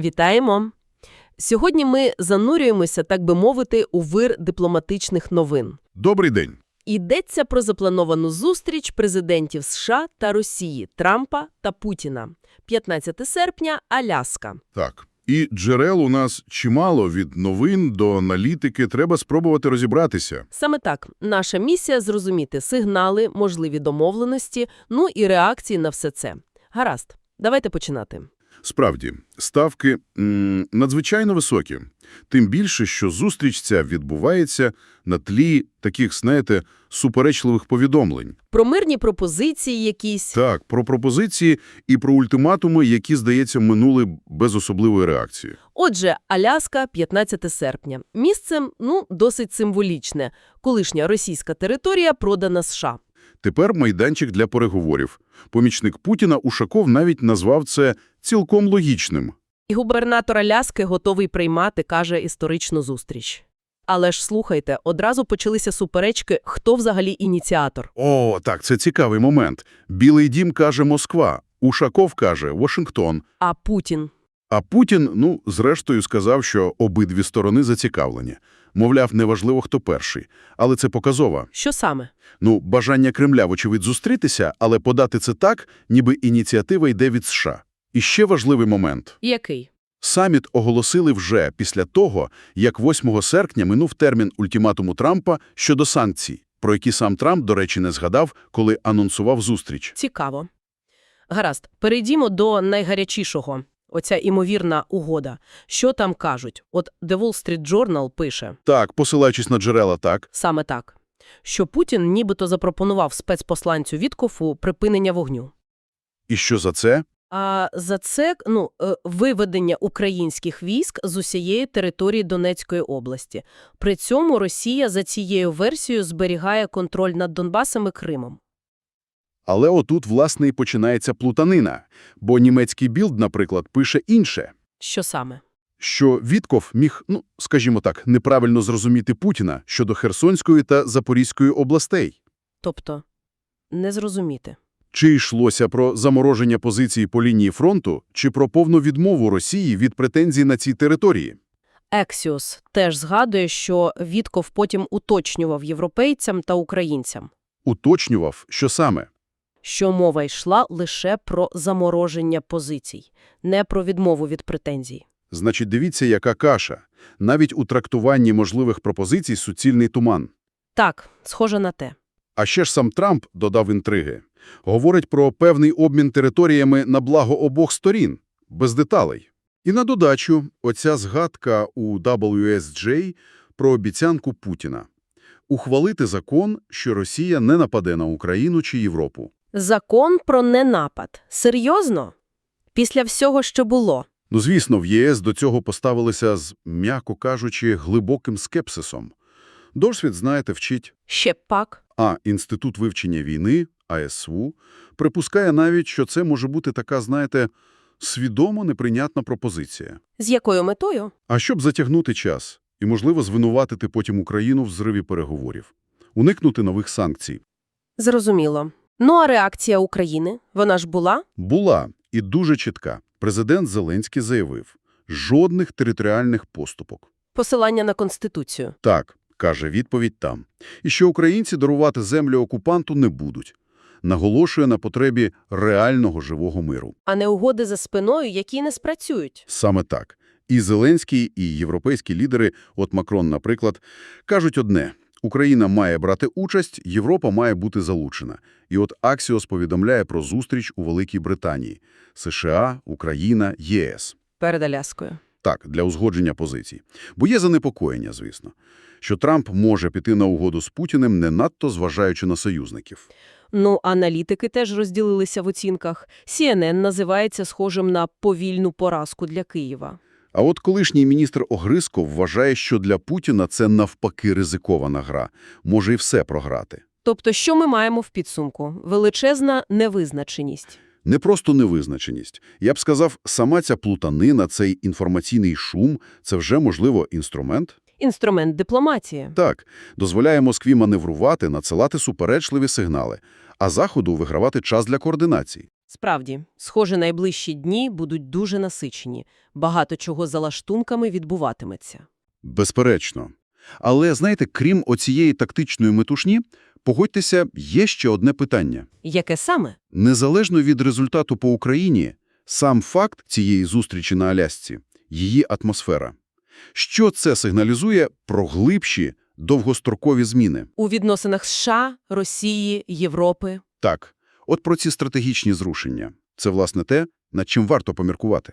Вітаємо! Сьогодні ми занурюємося, так би мовити, у вир дипломатичних новин. Добрий день. Йдеться про заплановану зустріч президентів США та Росії Трампа та Путіна. 15 серпня, Аляска. Так. І джерел у нас чимало від новин до аналітики. Треба спробувати розібратися. Саме так, наша місія – зрозуміти сигнали, можливі домовленості, ну і реакції на все це. Гаразд, давайте починати. Справді, ставки м, надзвичайно високі. Тим більше, що зустріч ця відбувається на тлі таких, знаєте, суперечливих повідомлень. Про мирні пропозиції якісь. Так, про пропозиції і про ультиматуми, які, здається, минули без особливої реакції. Отже, Аляска, 15 серпня. Місцем, ну, досить символічне. Колишня російська територія продана США. Тепер майданчик для переговорів. Помічник Путіна Ушаков навіть назвав це цілком логічним. І губернатор Аляски готовий приймати, каже, історичну зустріч. Але ж слухайте, одразу почалися суперечки, хто взагалі ініціатор. О, так, це цікавий момент. Білий дім каже Москва, Ушаков каже Вашингтон. А Путін? А Путін, ну, зрештою, сказав, що обидві сторони зацікавлені. Мовляв, неважливо, хто перший. Але це показово. Що саме? Ну, бажання Кремля, вочевидь, зустрітися, але подати це так, ніби ініціатива йде від США. І ще важливий момент. Який? Саміт оголосили вже після того, як 8 серпня минув термін ультиматуму Трампа щодо санкцій, про які сам Трамп, до речі, не згадав, коли анонсував зустріч. Цікаво. Гаразд, перейдімо до найгарячішого. Оця імовірна угода. Що там кажуть? От The Wall Street Journal пише Так, посилаючись на джерела, так. саме так, що Путін нібито запропонував спецпосланцю Віткофу припинення вогню. І що за це? А за це ну, е, виведення українських військ з усієї території Донецької області. При цьому Росія за цією версією зберігає контроль над Донбасом і Кримом. Але отут, власне, і починається плутанина. Бо німецький білд, наприклад, пише інше. Що саме? Що Вітков міг, ну, скажімо так, неправильно зрозуміти Путіна щодо Херсонської та Запорізької областей. Тобто, не зрозуміти. Чи йшлося про замороження позиції по лінії фронту, чи про повну відмову Росії від претензій на цій території? Ексіос теж згадує, що Вітков потім уточнював європейцям та українцям, Уточнював, що саме. Що мова йшла лише про замороження позицій, не про відмову від претензій. Значить, дивіться, яка каша. Навіть у трактуванні можливих пропозицій суцільний туман. Так, схоже на те. А ще ж сам Трамп додав інтриги. Говорить про певний обмін територіями на благо обох сторін, без деталей. І на додачу, оця згадка у WSJ про обіцянку Путіна. Ухвалити закон, що Росія не нападе на Україну чи Європу. Закон про ненапад. Серйозно? Після всього, що було. Ну, звісно, в ЄС до цього поставилися з, м'яко кажучи, глибоким скепсисом. Досвід, знаєте, вчить. Ще пак. А Інститут вивчення війни, АСУ, припускає навіть, що це може бути така, знаєте, свідомо неприйнятна пропозиція. З якою метою? А щоб затягнути час і, можливо, звинуватити потім Україну в зриві переговорів, уникнути нових санкцій. Зрозуміло. Ну а реакція України? Вона ж була? Була і дуже чітка. Президент Зеленський заявив – жодних територіальних поступок. Посилання на Конституцію. Так, каже відповідь там. І що українці дарувати землю окупанту не будуть. Наголошує на потребі реального живого миру. А не угоди за спиною, які не спрацюють. Саме так. І Зеленський, і європейські лідери, от Макрон, наприклад, кажуть одне – Україна має брати участь, Європа має бути залучена. І от Аксіос повідомляє про зустріч у Великій Британії – США, Україна, ЄС. Перед Аляскою. Так, для узгодження позицій. Бо є занепокоєння, звісно, що Трамп може піти на угоду з Путіним, не надто зважаючи на союзників. Ну, аналітики теж розділилися в оцінках. CNN називається схожим на повільну поразку для Києва. А от колишній міністр Огризко вважає, що для Путіна це навпаки ризикована гра. Може і все програти. Тобто, що ми маємо в підсумку? Величезна невизначеність. Не просто невизначеність. Я б сказав, сама ця плутанина, цей інформаційний шум – це вже, можливо, інструмент? Інструмент дипломатії. Так, дозволяє Москві маневрувати, надсилати суперечливі сигнали, а Заходу вигравати час для координацій. Справді, схоже, найближчі дні будуть дуже насичені. Багато чого за лаштунками відбуватиметься. Безперечно. Але, знаєте, крім оцієї тактичної метушні, погодьтеся, є ще одне питання. Яке саме? Незалежно від результату по Україні, сам факт цієї зустрічі на Алясці, її атмосфера. Що це сигналізує про глибші, довгострокові зміни? У відносинах США, Росії, Європи. Так, от про ці стратегічні зрушення. Це, власне, те, над чим варто поміркувати.